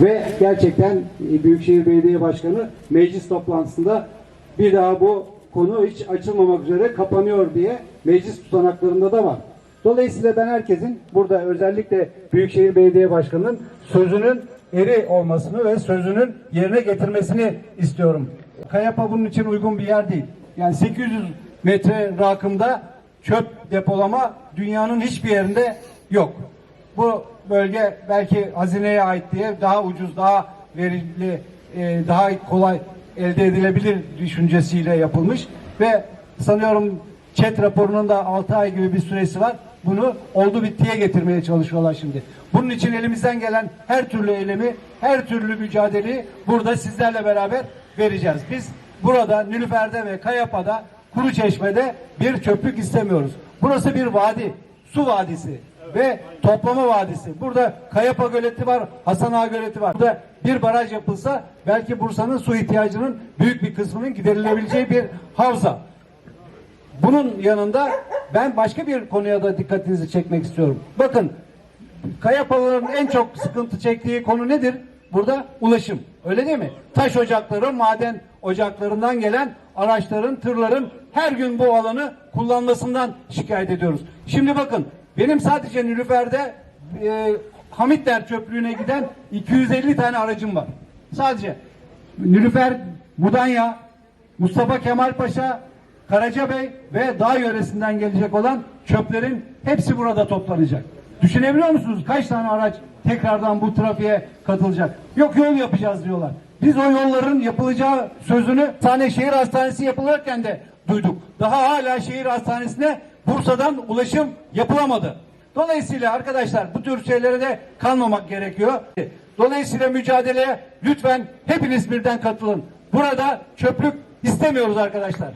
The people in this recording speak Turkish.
Ve gerçekten e, Büyükşehir Belediye Başkanı meclis toplantısında bir daha bu konu hiç açılmamak üzere kapanıyor diye meclis tutanaklarında da var. Dolayısıyla ben herkesin burada özellikle Büyükşehir Belediye Başkanı'nın sözünün eri olmasını ve sözünün yerine getirmesini istiyorum. Kayapa bunun için uygun bir yer değil. Yani 800 metre rakımda çöp depolama dünyanın hiçbir yerinde yok. Bu bölge belki hazineye ait diye daha ucuz, daha verimli, e, daha kolay elde edilebilir düşüncesiyle yapılmış ve sanıyorum ÇED raporunun da 6 ay gibi bir süresi var. Bunu oldu bittiye getirmeye çalışıyorlar şimdi. Bunun için elimizden gelen her türlü eylemi, her türlü mücadeleyi burada sizlerle beraber vereceğiz. Biz burada Nilüfer'de ve Kayapa'da Kuru Çeşme'de bir çöplük istemiyoruz. Burası bir vadi, su vadisi ve toplama vadisi. Burada Kayapa Göleti var, Hasan Ağa Göleti var. Burada bir baraj yapılsa belki Bursa'nın su ihtiyacının büyük bir kısmının giderilebileceği bir havza. Bunun yanında ben başka bir konuya da dikkatinizi çekmek istiyorum. Bakın Kayapalıların en çok sıkıntı çektiği konu nedir? Burada ulaşım. Öyle değil mi? Taş ocakları, maden ocaklarından gelen araçların, tırların her gün bu alanı kullanmasından şikayet ediyoruz. Şimdi bakın benim sadece Nilüfer'de e, Hamitler çöplüğüne giden 250 tane aracım var. Sadece Nilüfer, Mudanya, Mustafa Kemal Paşa, Karacabey ve dağ yöresinden gelecek olan çöplerin hepsi burada toplanacak. Düşünebiliyor musunuz kaç tane araç tekrardan bu trafiğe katılacak? Yok yol yapacağız diyorlar. Biz o yolların yapılacağı sözünü tane şehir hastanesi yapılırken de duyduk. Daha hala şehir hastanesine Bursa'dan ulaşım yapılamadı. Dolayısıyla arkadaşlar bu tür şeylere de kalmamak gerekiyor. Dolayısıyla mücadeleye lütfen hepiniz birden katılın. Burada çöplük istemiyoruz arkadaşlar.